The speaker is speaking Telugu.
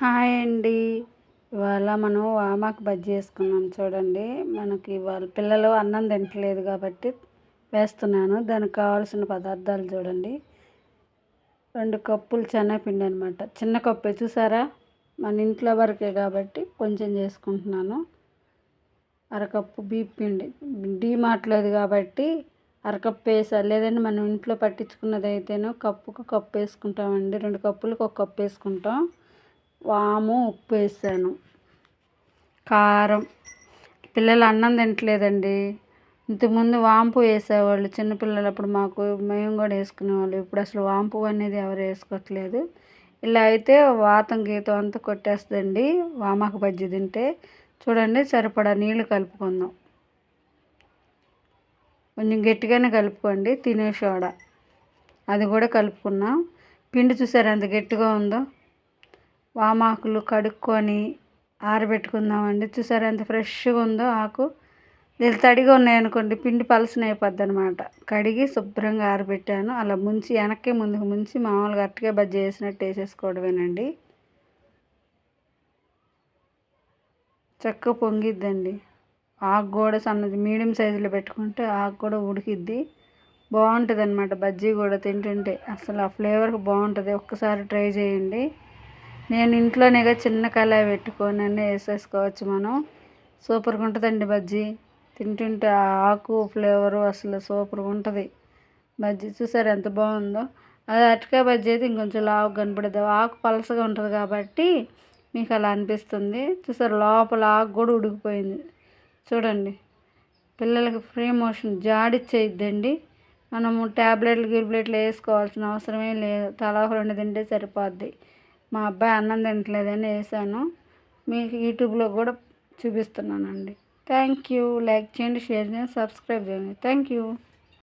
హాయ్ అండి. ఇవాళ మనం వామాకు బజ్జీ వేసుకున్నాం చూడండి. మనకి వాళ్ళ పిల్లలు అన్నం తింటలేదు కాబట్టి వేస్తున్నాను. దానికి కావాల్సిన పదార్థాలు చూడండి. రెండు కప్పులు చెన్నపిండి అనమాట చిన్న కప్పే చూసారా? మన ఇంట్లో వరకే కాబట్టి కొంచెం చేసుకుంటున్నాను. అరకప్పు బీప్ పిండి. డీమార్ట్లేదు కాబట్టి అరకప్పు వేసా లేదంటే మనం ఇంట్లో పట్టించుకున్నది అయితేనో కప్పుకు కప్పు వేసుకుంటామండి. రెండు కప్పులకు ఒక కప్పు వేసుకుంటాం. వాము ఉప్పు వేసాను. కారం. పిల్లలు అన్నం తింటలేదండి ఇంతకుముందు వాంపు వేసేవాళ్ళు చిన్నపిల్లలు అప్పుడు మాకు మేము కూడా వేసుకునేవాళ్ళు. ఇప్పుడు అసలు వాంపు అనేది ఎవరు వేసుకోవట్లేదు. ఇలా అయితే వాతం గీతం అంతా కొట్టేస్తుందండి. వామాకు బజ్జి తింటే. చూడండి సరిపడా నీళ్ళు కలుపుకుందాం. కొంచెం గట్టిగానే కలుపుకోండి తినే సోడా అది కూడా కలుపుకున్నాం. పిండి చూసారు ఎంత గట్టిగా ఉందో? వామాకులు కడుక్కొని ఆరబెట్టుకుందామండి. చూసారా ఎంత ఫ్రెష్గా ఉందో ఆకు. వీళ్ళు తడిగా ఉన్నాయనుకోండి పిండి పలసన అయిపోద్ది అనమాట కడిగి శుభ్రంగా ఆరబెట్టాను. అలా ముంచి వెనక్కి ముందుకు ముంచి మామూలుగా అట్టగా బజ్జీ వేసినట్టు వేసేసుకోవడమేనండి. చక్క పొంగిద్దండి. ఆకు కూడా సన్నది మీడియం సైజులో పెట్టుకుంటే ఆకు కూడా ఉడికిద్ది. బాగుంటుంది అనమాట బజ్జీ కూడా తింటుంటే. అసలు ఆ ఫ్లేవర్కి బాగుంటుంది. ఒక్కసారి ట్రై చేయండి. నేను ఇంట్లోనేగా చిన్న కళాయి పెట్టుకొని అన్నీ వేసేసుకోవచ్చు మనం. సూపర్గా ఉంటుందండి బజ్జీ. తింటుంటే ఆకు ఫ్లేవరు అసలు సూపర్గా ఉంటుంది. బజ్జీ చూసారు ఎంత బాగుందో? అది అటుకా బజ్జీ అయితే ఇంకొంచెం లావు కనపడదు. ఆకు పలసగా ఉంటుంది కాబట్టి మీకు అలా అనిపిస్తుంది. చూసారు లోపల ఆకు కూడా ఉడికిపోయింది. చూడండి. పిల్లలకి ఫ్రీ మోషన్ జాడిచ్చేయద్దండి. మనము ట్యాబ్లెట్లు గిబ్లెట్లు వేసుకోవాల్సిన అవసరమే లేదు. తలా రెండు తింటే సరిపోద్ది. మా అబ్బాయి అన్నం తింటలేదని వేసాను. మీకు యూట్యూబ్లో కూడా చూపిస్తున్నానండి. Thank you. లైక్ చేయండి షేర్ చేయండి సబ్స్క్రైబ్ చేయండి. Thank you.